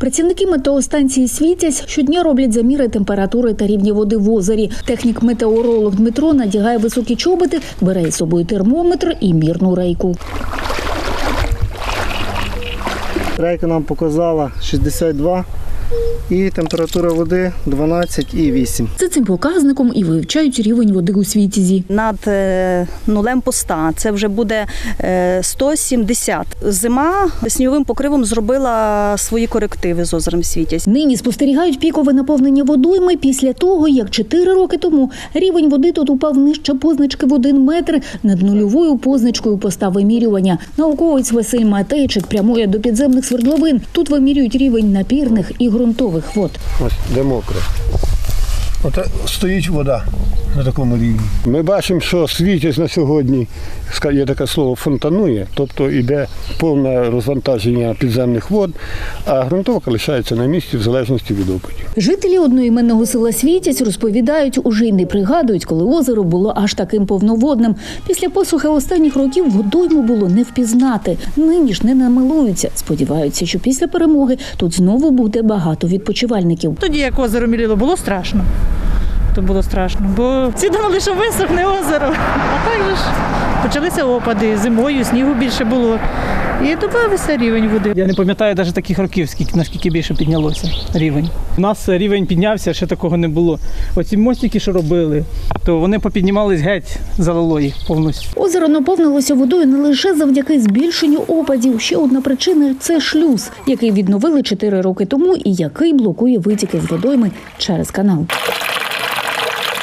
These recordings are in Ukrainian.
Працівники метеостанції Світязь щодня роблять заміри температури та рівні води в озері. Технік-метеоролог Дмитро надягає високі чоботи, бере із собою термометр і мірну рейку. Рейка нам показала 62 і температура води 12,8. За цим показником і вивчають рівень води у Світязі. над е, нулем поста. Це вже буде е, 170. Зима сніговим покривом зробила свої корективи з озером Світязь. Нині спостерігають пікове наповнення водойми після того, як 4 роки тому рівень води тут упав нижче позначки в 1 метр над нульовою позначкою поста вимірювання. Науковець Василь Матейчик прямує до підземних свердловин. Тут вимірюють рівень напірних і ґрунтових вод. Ось де мокро. От стоїть вода на такому рівні. Ми бачимо, що світязь на сьогодні, є таке слово, фонтанує, тобто йде повне розвантаження підземних вод, а ґрунтовка лишається на місці в залежності від опадів. Жителі одноіменного села Світязь розповідають, уже й не пригадують, коли озеро було аж таким повноводним. Після посухи останніх років водойму було не впізнати. Нині ж не намилуються. Сподіваються, що після перемоги тут знову буде багато відпочивальників. Тоді, як озеро міліло, було страшно. То було страшно, бо всі думали, що висохне озеро. А так же ж почалися опади, зимою снігу більше було. І додався рівень води. Я не пам'ятаю навіть таких років, скільки наскільки більше піднялося рівень. У нас рівень піднявся, ще такого не було. Оці мостики, що робили, то вони попіднімались геть, залило їх повністю. Озеро наповнилося водою не лише завдяки збільшенню опадів. Ще одна причина це шлюз, який відновили 4 роки тому і який блокує витіки з водойми через канал.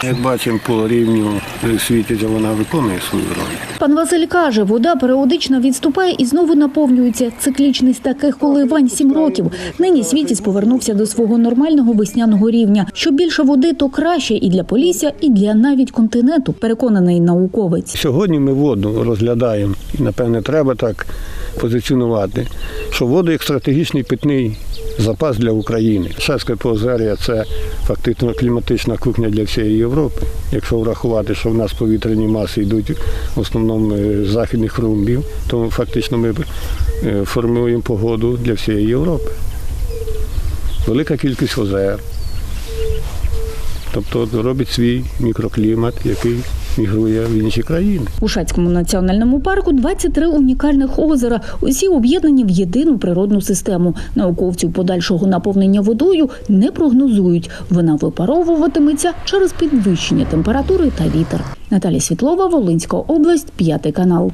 Як бачимо по рівню світязя, вона виконує свою роль. Пан Василь каже, вода періодично відступає і знову наповнюється. Циклічність таких коливань сім років. Нині світіць повернувся до свого нормального весняного рівня. Що більше води, то краще і для Полісся, і для навіть континенту. Переконаний науковець. Сьогодні ми воду розглядаємо, і напевне треба так позиціонувати, що воду як стратегічний питний запас для України. Шевське поозер'я це фактично кліматична кухня для всієї Європи. Якщо врахувати, що в нас повітряні маси йдуть в основному е, з західних румбів, то фактично ми е, формуємо погоду для всієї Європи. Велика кількість озер. Тобто робить свій мікроклімат, який мігрує в інші країни. У Шацькому національному парку 23 унікальних озера. Усі об'єднані в єдину природну систему. Науковців подальшого наповнення водою не прогнозують. Вона випаровуватиметься через підвищення температури та вітер. Наталія Світлова, Волинська область, п'ятий канал.